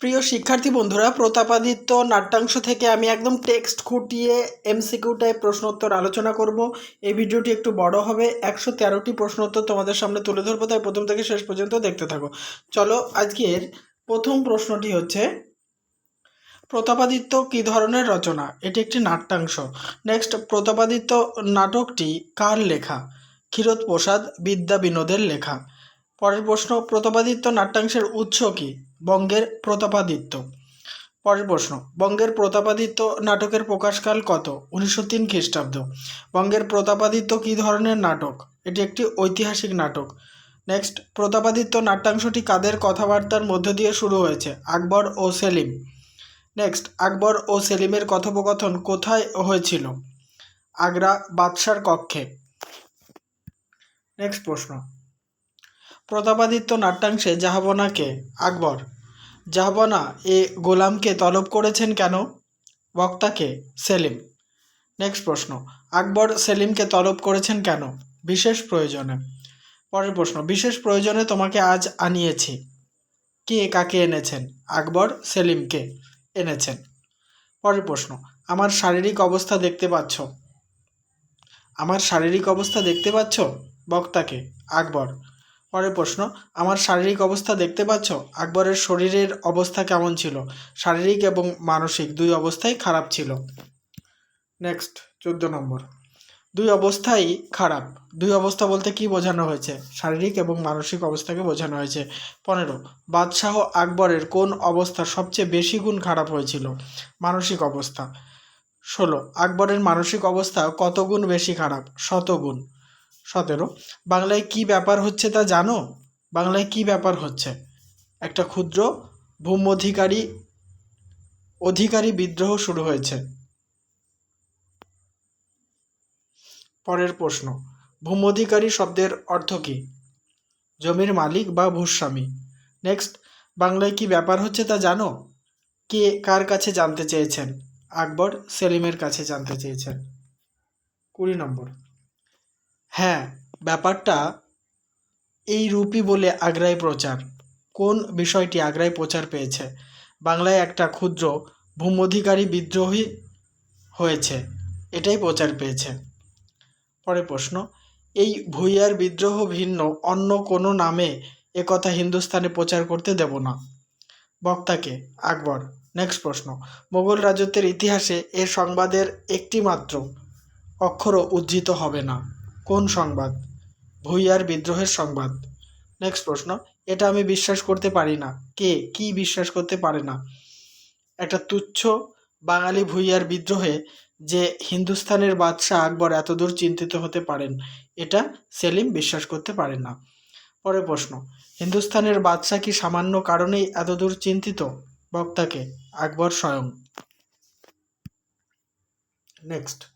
প্রিয় শিক্ষার্থী বন্ধুরা, প্রতাপাদিত্য নাট্যাংশ থেকে আমি একদম টেক্সট খুঁটিয়ে এমসিকিউ টাইপ প্রশ্নোত্তর আলোচনা করব। এই ভিডিওটি একটু বড় হবে, একশো তেরোটি প্রশ্নোত্তর তোমাদের সামনে তুলে ধরবো, তাই প্রথম থেকে শেষ পর্যন্ত দেখতে থাকো। চলো, আজকের প্রথম প্রশ্নটি হচ্ছে, প্রতাপাদিত্য কী ধরনের রচনা? এটি একটি নাট্যাংশ। নেক্সট, প্রতাপাদিত্য নাটকটি কার লেখা? ক্ষীরোদ প্রসাদ বিদ্যা বিনোদের লেখা। পরের প্রশ্ন, প্রতাপাদিত্য নাট্যাংশের উৎস কী? বঙ্গের প্রতাপাদিত্য। পরের প্রশ্ন, বঙ্গের প্রতাপাদিত্য নাটকের প্রকাশকাল কত? উনিশশো তিন খ্রিস্টাব্দ। বঙ্গের প্রতাপাদিত্য কী ধরনের নাটক? এটি একটি ঐতিহাসিক নাটক। নেক্সট, প্রতাপাদিত্য নাট্যাংশটি কাদের কথাবার্তার মধ্য দিয়ে শুরু হয়েছে? আকবর ও সেলিম। নেক্সট, আকবর ও সেলিমের কথোপকথন কোথায় হয়েছিল? আগ্রা বাদশার কক্ষে। নেক্সট প্রশ্ন প্রতাপাদিত্য নাট্যাংশে জাহাবনাকে, আকবর, জাহাবনা, এ গোলামকে তলব করেছেন কেন? বক্তাকে, সেলিম। নেক্সট প্রশ্ন, আকবর সেলিমকে তলব করেছেন কেন? বিশেষ প্রয়োজনে। পরের প্রশ্ন, বিশেষ প্রয়োজনে তোমাকে আজ আনিয়েছি। কে কাকে এনেছেন? আকবর সেলিমকে এনেছেন। পরের প্রশ্ন, আমার শারীরিক অবস্থা দেখতে পাচ্ছ? আমার শারীরিক অবস্থা দেখতে পাচ্ছ? বক্তাকে, আকবর। পরের প্রশ্ন, আমার শারীরিক অবস্থা দেখতে পাচ্ছ? আকবরের শরীরের অবস্থা কেমন ছিল? শারীরিক এবং মানসিক দুই অবস্থাই খারাপ ছিল। নেক্সট, চোদ্দ নম্বর। দুই অবস্থাই খারাপ। দুই অবস্থা বলতে কি বোঝানো হয়েছে? শারীরিক এবং মানসিক অবস্থাকে বোঝানো হয়েছে। পনেরো, বাদশাহ আকবরের কোন অবস্থা সবচেয়ে বেশি গুণ খারাপ হয়েছিল? মানসিক অবস্থা। ষোলো, আকবরের মানসিক অবস্থা কত গুণ বেশি খারাপ? শতগুণ সতেরো। বাংলায় কি ব্যাপার হচ্ছে তা জানো? বাংলায় কি ব্যাপার হচ্ছে? একটা ক্ষুদ্র ভূমধিকারী, অধিকারী অধিকারী বিদ্রোহ শুরু হয়েছে। পরের প্রশ্ন, ভূমধিকারী শব্দের অর্থ কী? জমির মালিক বা ভূস্বামী। নেক্সট, বাংলায় কি ব্যাপার হচ্ছে তা জানো? কে কার কাছে জানতে চেয়েছেন? আকবর সেলিমের কাছে জানতে চেয়েছেন। কুড়ি নম্বর। হ্যাঁ ব্যাপারটা এই রূপই বলে আগ্রায় প্রচার। কোন বিষয়টি আগ্রায় প্রচার পেয়েছে? বাংলায় একটা ক্ষুদ্র ভূমধিকারী বিদ্রোহী হয়েছে, এটাই প্রচার পেয়েছে। পরে প্রশ্ন, এই ভুইয়ার বিদ্রোহ ভিন্ন অন্য কোনো নামে একথা হিন্দুস্তানে প্রচার করতে দেব না? বক্তাকে, আকবর নেক্সট প্রশ্ন, মোগল রাজত্বের ইতিহাসে এ সংবাদের একটি মাত্র অক্ষরও উজ্জিত হবে না। কোন সংবাদ? ভুইয়ার বিদ্রোহের সংবাদ। নেক্সট প্রশ্ন, এটা আমি বিশ্বাস করতে পারি না। কে? কি বিশ্বাস করতে পারে না? একটা তুচ্ছ বাঙালি ভুইয়ার বিদ্রোহে যে হিন্দুস্তানের বাদশাহ আকবর এতদূর চিন্তিত হতে পারেন, এটা সেলিম বিশ্বাস করতে পারেন না। পরের প্রশ্ন, হিন্দুস্তানের বাদশাহ কি সামান্য কারণেই এতদূর চিন্তিত? বক্তাকে, আকবর স্বয়ং। নেক্সট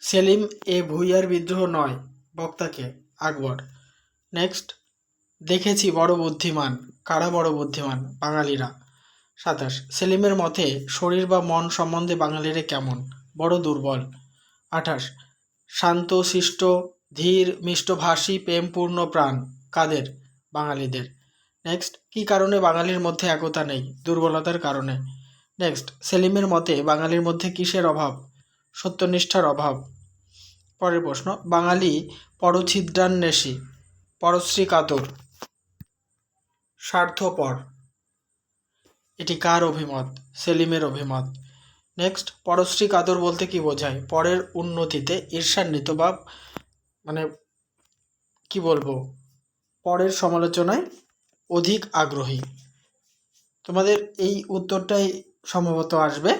সেলিম এ ভুইয়ার বিদ্রোহ নয়, বক্তাকে, আকবর। নেক্সট দেখেছি বড় বুদ্ধিমান। কারা বড় বুদ্ধিমান? বাঙালিরা। সাতাশ, সেলিমের মতে শরীর বা মন সম্বন্ধে বাঙালিরা কেমন? বড় দুর্বল। আঠাশ, শান্ত, শিষ্ট, ধীর মিষ্টভাষী প্রেমপূর্ণ প্রাণ। কাদের? বাঙালিদের। নেক্সট কী কারণে বাঙালির মধ্যে একতা নেই? দুর্বলতার কারণে। নেক্সট সেলিমের মতে বাঙালির মধ্যে কিসের অভাব? সত্যনিষ্ঠার অভাব। পরের প্রশ্ন, বাঙালি পরছিদ্রান্বেষী, পরশ্রী কাতর, স্বার্থপর। এটি কার অভিমত? সেলিমের অভিমত। নেক্সট, পরশ্রী কাতর বলতে কি বোঝায়? পরের উন্নতিতে ঈর্ষান্বিত বা মানে কি বলব? পরের সমালোচনায় অধিক আগ্রহী। তোমাদের এই উত্তরটাই সম্ভবত আসবে।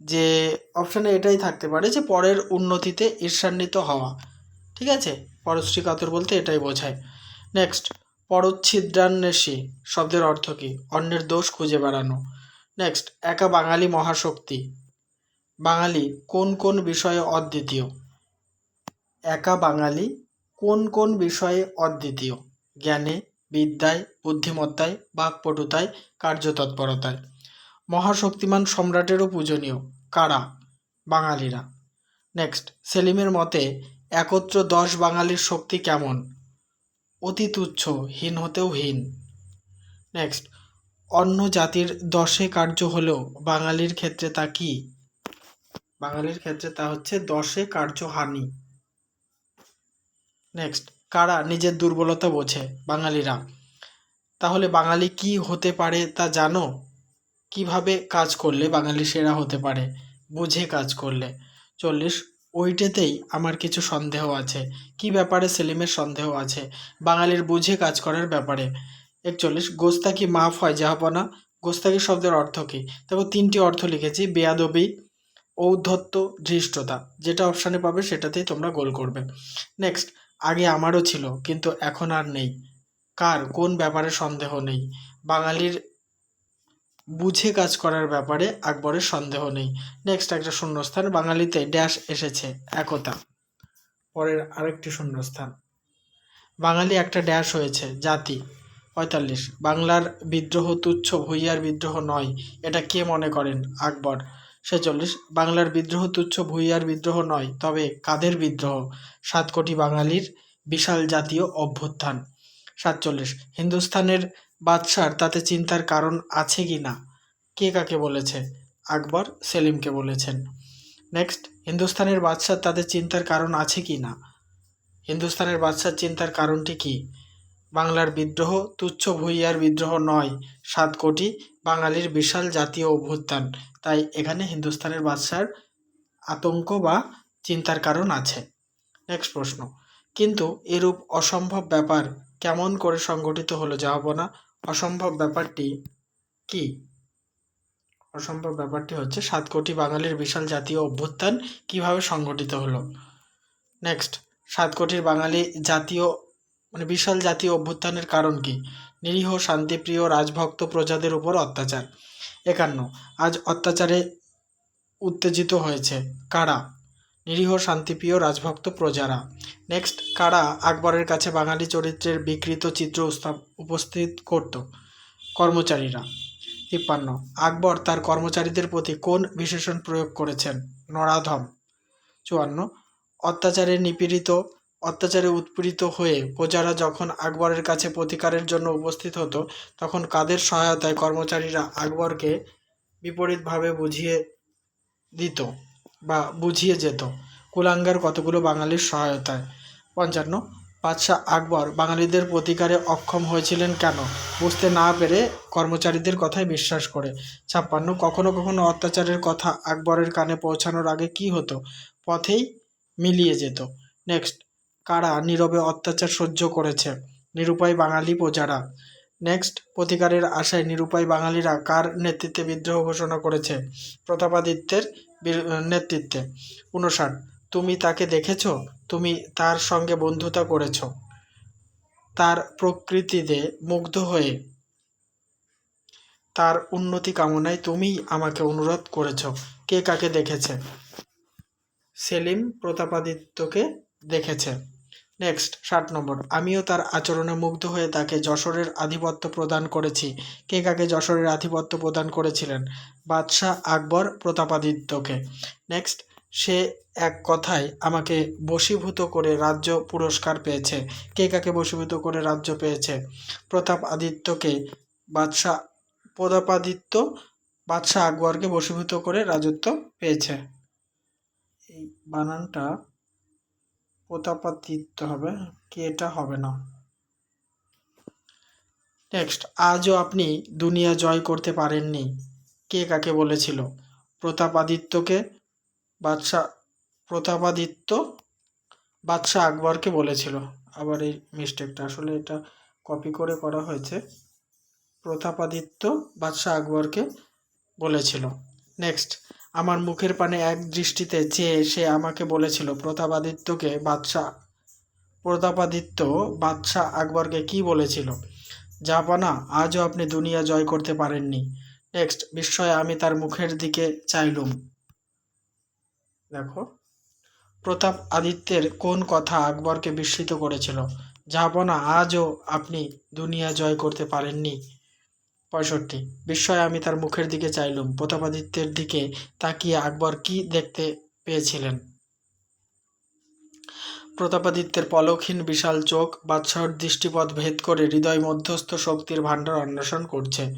যে অপশানে এটাই থাকতে পারে যে পরের উন্নতিতে ঈর্ষান্বিত হওয়া। ঠিক আছে? পরশ্রী কাতর বলতে এটাই বোঝায়। নেক্সট পরচ্ছিদ্রান্বেষী শব্দের অর্থ কী? অন্যের দোষ খুঁজে বেড়ানো। নেক্সট একা বাঙালি মহাশক্তি। বাঙালি কোন কোন বিষয়ে অদ্বিতীয়? একা বাঙালি কোন কোন বিষয়ে অদ্বিতীয়? জ্ঞানে, বিদ্যায়, বুদ্ধিমত্তায়, বাকপটুতায়, কার্যতৎপরতায়। মহাশক্তিমান সম্রাটেরও পূজনীয়। কারা? বাঙালিরা। নেক্সট, সেলিমের মতে একত্র দশ বাঙালির শক্তি কেমন? অতি তুচ্ছ হীন হতেও হীন। নেক্সট, অন্য জাতির দশে কার্য হলেও বাঙালির ক্ষেত্রে তা কি? বাঙালির ক্ষেত্রে তা হচ্ছে দশে কার্য হানি। নেক্সট, কারা নিজের দুর্বলতা বোঝে? বাঙালিরা। তাহলে বাঙালি কি হতে পারে তা জানো? কীভাবে কাজ করলে বাঙালি সেরা হতে পারে? বুঝে কাজ করলে। চল্লিশ, ওইটাতেই আমার কিছু সন্দেহ আছে। কি ব্যাপারে সেলিমের সন্দেহ আছে? বাঙালির বুঝে কাজ করার ব্যাপারে। একচল্লিশ গোস্তাকি মাফ হয় জাহাপনা গোস্তাকি শব্দের অর্থ কী? দেখো তিনটি অর্থ লিখেছি। বেয়াদবি, ঔদ্ধত্য, ধৃষ্টতা। যেটা অপশানে পাবে সেটাতেই তোমরা গোল করবে। নেক্সট, আগে আমারও ছিল, কিন্তু এখন আর নেই। কার? কোন ব্যাপারে সন্দেহ নেই? বাঙালির বুঝে কাজ করার ব্যাপারে আকবরের সন্দেহ নেই। নেক্সট একটা শূন্যস্থান বাঙালিতে ড্যাশ এসেছে, একতা। পরের আরেকটি শূন্যস্থান। বাঙালি একটা ড্যাশ হয়েছে, জাতি। পঁয়তাল্লিশ, বাংলার বিদ্রোহ তুচ্ছ, ভুইয়ার বিদ্রোহ নয়, এটা কে মনে করেন আকবর? ছেচল্লিশ, বাংলার বিদ্রোহ তুচ্ছ, ভুইয়ার বিদ্রোহ নয়, তবে কাদের বিদ্রোহ? সাত কোটি বাঙালির বিশাল জাতীয় অভ্যুত্থান। সাতচল্লিশ, হিন্দুস্থানের বাদশার তাতে চিন্তার কারণ আছে কি না? কে কাকে বলেছে? আকবর সেলিমকে বলেছেন। নেক্সট, হিন্দুস্তানের বাদশার তাদের চিন্তার কারণ আছে কি না? হিন্দুস্তানের বাদশার চিন্তার কারণটি কি? বাংলার বিদ্রোহ তুচ্ছ ভুইয়ার বিদ্রোহ নয়, সাত কোটি বাঙালির বিশাল জাতীয় অভ্যুত্থান। তাই এখানে হিন্দুস্তানের বাদশার আতঙ্ক বা চিন্তার কারণ আছে। নেক্সট প্রশ্ন, কিন্তু এরূপ অসম্ভব ব্যাপার কেমন করে সংগঠিত হলো না অসম্ভব ব্যাপারটি কি? অসম্ভব ব্যাপারটি হচ্ছে সাত কোটি বাঙালির বিশাল জাতীয় অভ্যুত্থান কীভাবে সংগঠিত হলো? নেক্সট সাত কোটির বাঙালি জাতীয় মানে বিশাল জাতীয় অভ্যুত্থানের কারণ কি? নিরীহ, শান্তিপ্রিয়, রাজভক্ত প্রজাদের উপর অত্যাচার। একান্ন, আজ অত্যাচারে উত্তেজিত হয়েছে কারা? নিরীহ শান্তিপ্রিয় রাজভক্ত প্রজারা। নেক্সট, কারা আকবরের কাছে বাঙালি চরিত্রের বিকৃত চিত্র উপস্থিত করত? কর্মচারীরা। তিপ্পান্ন, আকবর তার কর্মচারীদের প্রতি কোন বিশেষণ প্রয়োগ করেছেন? নরাধম। চুয়ান্ন, অত্যাচারে নিপীড়িত, অত্যাচারে উৎপীড়িত হয়ে প্রজারা যখন আকবরের কাছে প্রতিকারের জন্য উপস্থিত হতো, তখন কাদের সহায়তায় কর্মচারীরা আকবরকে বিপরীতভাবে বুঝিয়ে দিত? বা বুঝিয়ে যেত। কুলাঙ্গার কতগুলো বাঙালির সহায়তায়। পঞ্চান্ন, বাদশাহ আকবর বাঙালিদের প্রতিকারে অক্ষম হয়েছিলেন কেন? বুঝতে না পেরে কর্মচারীদের কথায় বিশ্বাস করে। ছাপ্পান্ন, কখনো কখনো অত্যাচারের কথা আকবরের কানে পৌঁছানোর আগে কি হতো? পথেই মিলিয়ে যেত। নেক্সট, কারা নীরবে অত্যাচার সহ্য করেছে? নিরুপায় বাঙালি প্রজারা। নেক্সট, প্রতিকারের আশায় নিরুপায় বাঙালিরা কার নেতৃত্বে বিদ্রোহ ঘোষণা করেছে? প্রতাপাদিত্যের নেতৃত্বে। উনষাট, তুমি তাকে দেখেছ? তুমি তার সঙ্গে বন্ধুতা করেছ। তার প্রকৃতিতে মুগ্ধ হয়ে তার উন্নতি কামনায় তুমি আমাকে অনুরোধ করেছ। কে কাকে দেখেছে? সেলিম প্রতাপাদিত্যকে দেখেছে। নেক্সট ষাট নম্বর। আমিও তার আচরণে মুগ্ধ হয়ে তাকে যশোরের আধিপত্য প্রদান করেছি। কে কাকে যশোরের আধিপত্য প্রদান করেছিলেন? বাদশাহ আকবর প্রতাপাদিত্যকে। নেক্সট সে এক কথায় আমাকে বশীভূত করে রাজ্য পুরস্কার পেয়েছে। কে কাকে বশীভূত করে রাজ্য পেয়েছে? প্রতাপ আদিত্যকে বাদশাহ প্রতাপাদিত্য, বাদশাহ আকবরকে বশীভূত করে রাজত্ব পেয়েছে। এই বানানটা প্রতাপাদিত্য হবে, কি এটা হবে না? নেক্সট আজও আপনি দুনিয়া জয় করতে পারেননি। কে কাকে বলেছিল? প্রতাপাদিত্যকে? বাদশাহ প্রতাপাদিত্য? বাদশাহ আকবরকে বলেছিল। আবার এই মিস্টেকটা আসলে এটা কপি করে করা হয়েছে। প্রতাপাদিত্য বাদশাহ আকবরকে বলেছিল। নেক্সট আমার মুখের পানে এক দৃষ্টিতে চেয়ে সে আমাকে বলেছিল, প্রতাপাদিত্যকে বাদশাহ প্রতাপাদিত্য বাদশাহ আকবরকে কি বলেছিল? জাপানা, আজও আপনি দুনিয়া জয় করতে পারেননি। নেক্সট, বিস্ময়ে আমি তার মুখের দিকে চাইলুম। দেখো প্রতাপ আদিত্যের কোন কথা আকবরকে বিস্মিত করেছিল? জাহাপনা আজও আপনি দুনিয়া জয় করতে পারেননি। পঁয়ষট্টি। বিস্ময়ে আমি তার মুখের দিকে চাইলুম। প্রতাপাদিত্যের দিকে তাকিয়ে আকবর কি দেখতে পেয়েছিলেন? প্রতাপাদিত্যের পলকহীন বিশাল চোখ বাদশাহর দৃষ্টিপথ ভেদ করে হৃদয় মধ্যস্থ শক্তির ভাণ্ডার অন্বেষণ করছে।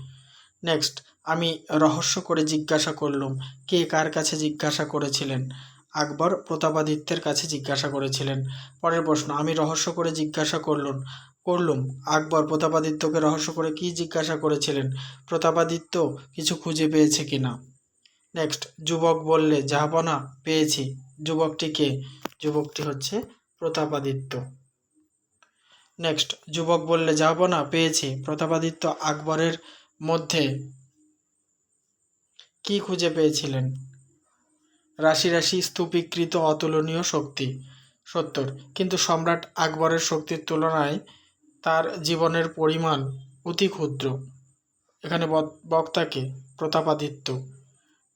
নেক্সট, আমি রহস্য করে জিজ্ঞাসা করলুম, কে কার কাছে জিজ্ঞাসা করেছিলেন? আকবর প্রতাপাদিত্যের কাছে জিজ্ঞাসা করেছিলেন। পরের প্রশ্ন, আমি রহস্য করে জিজ্ঞাসা করলুম করলুম। আকবর প্রতাপাদিত্যকে রহস্য করে কি জিজ্ঞাসা করেছিলেন? প্রতাপাদিত্য কিছু খুঁজে পেয়েছে কিনা নেক্সট, যুবক বললে জাহাপনা পেয়েছি। যুবকটি কে? যুবকটি হচ্ছে প্রতাপাদিত্য। নেক্সট, যুবক বললে জাহাপনা পেয়েছি। প্রতাপাদিত্য আকবরের মধ্যে কি খুঁজে পেয়েছিলেন? রাশি রাশি স্তূপীকৃত অতুলনীয় শক্তি। সত্তর, কিন্তু সম্রাট আকবরের শক্তির তুলনায় তার জীবনের পরিমাণ অতি ক্ষুদ্র। এখানে বক- বক্তাকে প্রতাপাদিত্য।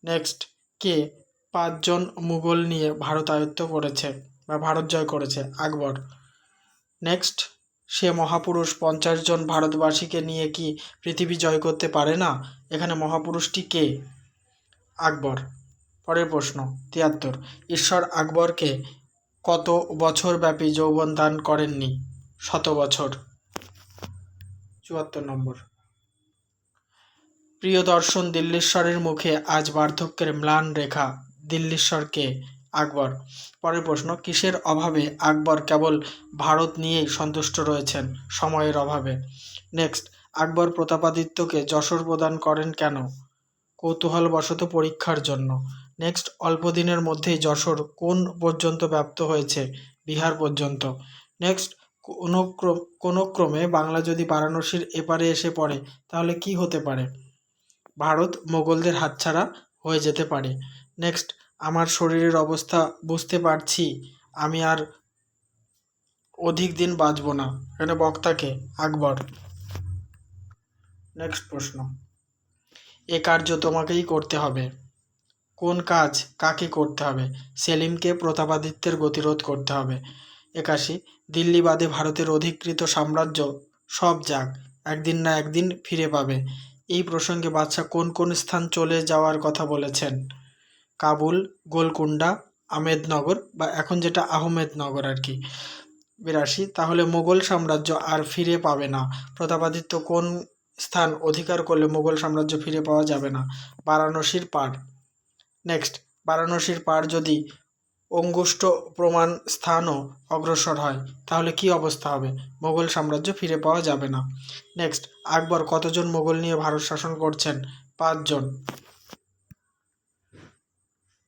নেক্সট, কে পাঁচজন মুঘল নিয়ে ভারত আয়ত্ত করেছে বা ভারত জয় করেছে? আকবর। নেক্সট, সে মহাপুরুষ পঞ্চাশ জন ভারতবাসীকে নিয়ে কি পৃথিবী জয় করতে পারে না? এখানে মহাপুরুষটি কে? আকবর। পরের প্রশ্ন, তিয়াত্তর। ঈশ্বর আকবরকে কত বছর ব্যাপী যৌবন দান করেননি? শত বছর। চুয়াত্তর নম্বর। প্রিয় দর্শন, দিল্লীশ্বরের মুখে আজ বার্ধক্যের ম্লান রেখা, দিল্লীশ্বরকে আকবর। পরের প্রশ্ন, কিসের অভাবে আকবর কেবল ভারত নিয়েই সন্তুষ্ট রয়েছেন সময়ের অভাবে? নেক্সট, আকবর প্রতাপাদিত্যকে যশোর প্রদান করেন কেন? কৌতূহলবশত পরীক্ষার জন্য। নেক্সট, অল্প দিনের মধ্যেই যশোর কোন পর্যন্ত ব্যাপ্ত হয়েছে? বিহার পর্যন্ত। নেক্সট কোনো ক্রম বাংলা যদি বারাণসীর এপারে এসে পড়ে, তাহলে কি হতে পারে? ভারত মোগলদের হাতছাড়া হয়ে যেতে পারে। নেক্সট, আমার শরীরের অবস্থা বুঝতে পারছি, আমি আর অধিক দিন বাঁচব না। এখানে বক্তাকে, আকবর। নেক্সট প্রশ্ন। এ কার্য তোমাকেই করতে হবে। কোন কাজ কাকে করতে হবে? সেলিমকে প্রতাপাদিত্যের গতিরোধ করতে হবে। একাশি। দিল্লি বাদে ভারতের অধিকৃত সাম্রাজ্য সব যাক, একদিন না একদিন ফিরে পাবে। এই প্রসঙ্গে বাদশাহ কোন কোন স্থান চলে যাওয়ার কথা বলেছেন? কাবুল গোলকুন্ডা আহমেদনগর বা এখন যেটা আহমেদনগর আর কি। বিরাশি, তাহলে মোগল সাম্রাজ্য আর ফিরে পাবে না। প্রতাপাদিত্য কোন স্থান অধিকার করলে মোগল সাম্রাজ্য ফিরে পাওয়া যাবে না? বারাণসীর পাড় নেক্সট, বারাণসীর পাড় যদি অঙ্গুষ্ঠ প্রমাণ স্থানও অগ্রসর হয়। তাহলে কি অবস্থা হবে? মোগল সাম্রাজ্য ফিরে পাওয়া যাবে না। নেক্সট, আকবর কতজন মোগল নিয়ে ভারত শাসন করছেন? পাঁচজন।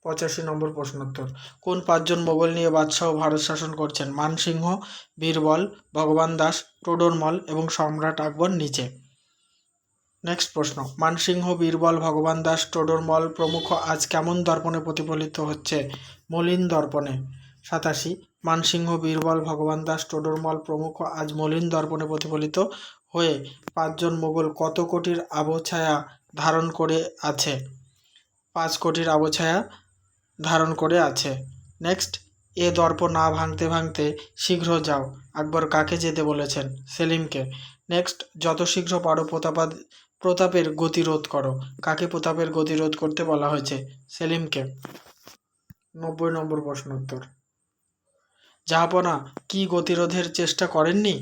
পঁচাশি নম্বর প্রশ্নোত্তর। কোন পাঁচজন মোগল নিয়ে বাদশাহ ভারত শাসন করছেন? মানসিংহ, বীরবল, ভগবান দাস টোডরমল এবং সম্রাট আকবর নিচে। নেক্সট প্রশ্ন, মানসিংহ, বীরবল, ভগবান দাস টোডরমল প্রমুখ আজ কেমন দর্পণে প্রতিফলিত হচ্ছে? মলিন দর্পণে। সাতাশি, মানসিংহ, বীরবল, ভগবান দাস টোডরমল প্রমুখ আজ মলিন দর্পণে প্রতিফলিত হয়ে পাঁচজন মোগল কত কোটির আবছায়া ধারণ করে আছে? পাঁচ কোটির আবছায়া ধারণ করে আছে। নেক্সট এ দর্প না ভাঙতে ভাঙতে শীঘ্র যাও। আকবর কাকে যেতে বলেছেন? সেলিমকে। নেক্সট যত শীঘ্র পারো প্রতাপাদ প্রতাপের গতিরোধ করো। কাকে প্রতাপের গতিরোধ করতে বলা হয়েছে? সেলিমকে। নব্বই নম্বর প্রশ্ন উত্তর। জাহাপনা কি গতিরোধের চেষ্টা করেননি?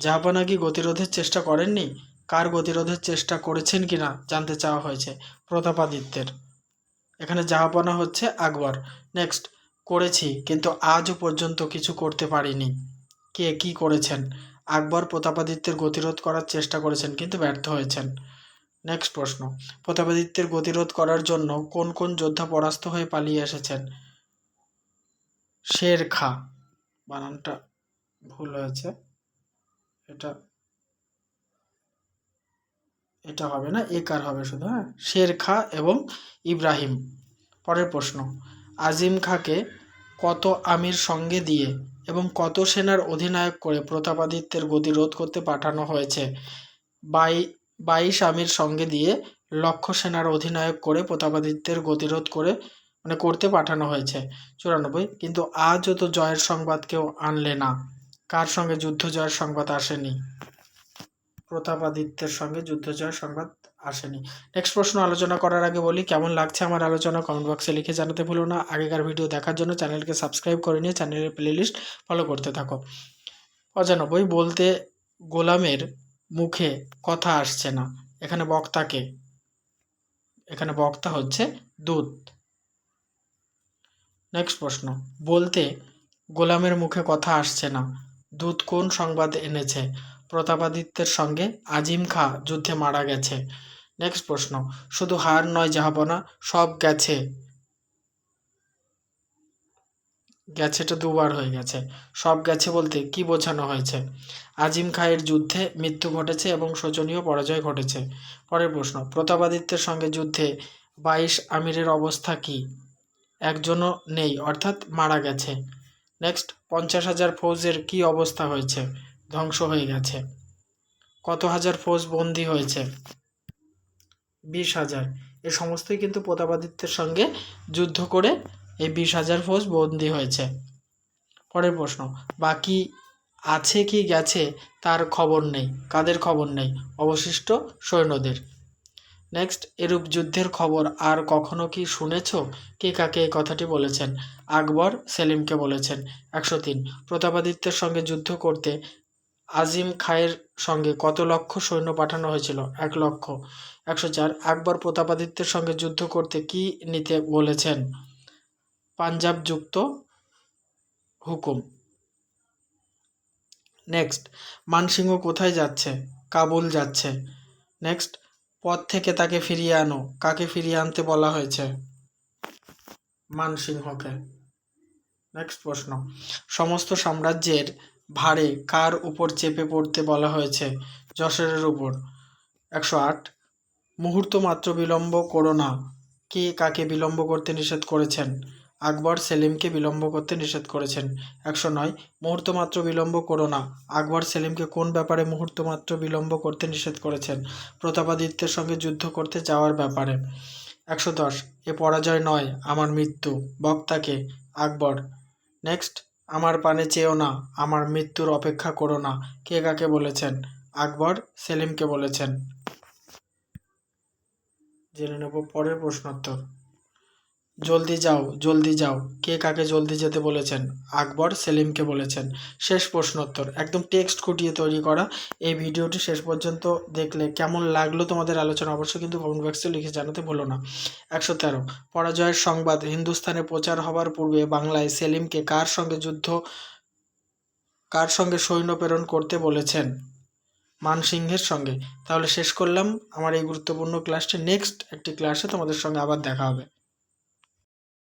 জাহাপনা কি গতিরোধের চেষ্টা করেননি? কার গতিরোধের চেষ্টা করেছেন কিনা জানতে চাওয়া হয়েছে প্রতাপাদিত্যের। এখানে জাহাপনা হচ্ছে আকবর। নেক্সট করেছি, কিন্তু আজও পর্যন্ত কিছু করতে পারিনি। কে কি করেছেন? আকবর প্রতাপাদিত্যের গতিরোধ করার চেষ্টা করেছেন, কিন্তু ব্যর্থ হয়েছেন। নেক্সট প্রশ্ন। প্রতাপাদিত্যের গতিরোধ করার জন্য কোন কোন যোদ্ধা পরাস্ত হয়ে পালিয়ে এসেছেন? শের খা। বানানটা ভুল হয়েছে। এটা এটা হবে না একার হবে শুধু হ্যাঁ? শের খা এবং ইব্রাহিম। পরের প্রশ্ন। আজিম খাঁকে কত আমির সঙ্গে দিয়ে এবং কত সেনার অধিনায়ক করে প্রতাপাদিত্যের গতিরোধ করতে পাঠানো হয়েছে। বাই বাইশ আমির সঙ্গে দিয়ে লক্ষ সেনার অধিনায়ক করে প্রতাপাদিত্যের গতিরোধ করে মানে করতে পাঠানো হয়েছে। চুরানব্বই, কিন্তু আজও তো জয়ের সংবাদ কেউ আনলে না। কার সঙ্গে যুদ্ধ জয়ের সংবাদ আসেনি? প্রতাপাদিত্যের সঙ্গে যুদ্ধ জয়ের সংবাদ আসেনি। নেক্সট প্রশ্ন আলোচনা করার আগে বলি, কেমন লাগছে আমার আলোচনা কমেন্ট বক্সে লিখে জানাতে ভুলো না। আগেকার ভিডিও দেখার জন্য চ্যানেলকে সাবস্ক্রাইব করে নিয়ে চ্যানেলের প্লেলিস্ট ফলো করতে থাকো। পঁচানব্বই, বলতে গোলামের মুখে কথা আসছে না। এখানে বক্তাকে, এখানে বক্তা হচ্ছে দূত। নেক্সট প্রশ্ন, বলতে গোলামের মুখে কথা আসছে না। দূত কোন সংবাদ এনেছে? প্রতাপাদিত্যের সঙ্গে আজিম খা যুদ্ধে মারা গেছে। নেক্সট প্রশ্ন, শুধু হার নয় যাহাবনা সব গেছে। গেছেটা দুবার হয়ে গেছে। সব গেছে বলতে কি বোঝানো হয়েছে? আজিম খায়ের যুদ্ধে মৃত্যু ঘটেছে এবং শোচনীয় পরাজয় ঘটেছে। পরের প্রশ্ন, প্রতাপাদিত্যের সঙ্গে যুদ্ধে বাইশ আমিরের অবস্থা কি? একজনও নেই, অর্থাৎ মারা গেছে। নেক্সট পঞ্চাশ হাজার ফৌজের কি অবস্থা হয়েছে? ধ্বংস হয়ে গেছে। কত হাজার ফৌজ বন্দী হয়েছে? বিশ হাজার। এ সমস্তই কিন্তু প্রতাপাদিত্যের সঙ্গে যুদ্ধ করে এই বিশ হাজার ফৌজ বন্দী হয়েছে। পরের প্রশ্ন, বাকি আছে কি গেছে তার খবর নেই। কাদের খবর নেই? অবশিষ্ট সৈন্যদের। নেক্সট, এরূপ যুদ্ধের খবর আর কখনো কি শুনেছ? কে কাকে এই কথাটি বলেছেন? আকবর সেলিমকে বলেছেন। একশো তিন, প্রতাপাদিত্যের সঙ্গে যুদ্ধ করতে আজিম খায়ের সঙ্গে কত লক্ষ সৈন্য পাঠানো হয়েছিল? এক লক্ষ। একশো চার। আকবর প্রতাপাদিত্যের সঙ্গে যুদ্ধ করতে কি নিতে বলেছেন? পাঞ্জাব যুক্ত হুকুম। নেক্সট। মানসিংহ কোথায় যাচ্ছে? কাবুল যাচ্ছে। নেক্সট। পথ থেকে তাকে ফিরিয়ে আনো। কাকে ফিরিয়ে আনতে বলা হয়েছে? মানসিংহকে। নেক্সট প্রশ্ন। সমস্ত সাম্রাজ্যের ভারে কার উপর চেপে পড়তে বলা হয়েছে? যশোরের উপর। একশো আট। মুহূর্ত মাত্র বিলম্ব করো না। কে কাকে বিলম্ব করতে নিষেধ করেছেন? আকবর সেলিমকে বিলম্ব করতে নিষেধ করেছেন। একশো নয়। মুহূর্ত মাত্র বিলম্ব করো না। আকবর সেলিমকে কোন ব্যাপারে মুহূর্ত মাত্র বিলম্ব করতে নিষেধ করেছেন? প্রতাপাদিত্যের সঙ্গে যুদ্ধ করতে যাওয়ার ব্যাপারে। একশো দশ। এ পরাজয় নয়, আমার মৃত্যু। বক্তাকে। আকবর। নেক্সট। আমার পানে চেয়েও না, আমার মৃত্যুর অপেক্ষা করো না। কে কাকে বলেছেন? আকবর সেলিমকে বলেছেন। জেনে নেব পরের প্রশ্নোত্তর। জলদি যাও জলদি যাও। কে কাকে জলদি যেতে বলেছেন? আকবর সেলিমকে বলেছেন। শেষ প্রশ্নোত্তর। একদম টেক্সট খুঁটিয়ে তৈরি করা। এই ভিডিওটি শেষ পর্যন্ত দেখলে কেমন লাগল তোমাদের আলোচনা, অবশ্যই কিন্তু কমেন্ট বক্সে লিখে জানাতে ভুলো না। একশো তেরো। পরাজয়ের সংবাদ। হিন্দুস্তানে প্রচার হবার পূর্বে বাংলায় সেলিমকে কার সঙ্গে যুদ্ধ, কার সঙ্গে সৈন্য প্রেরণ করতে বলেছেন? মানসিংহের সঙ্গে। তাহলে শেষ করলাম। আমার এই গুরুত্বপূর্ণ ক্লাসটি নেক্সট একটি ক্লাসে তোমাদের সঙ্গে আবার দেখা হবে।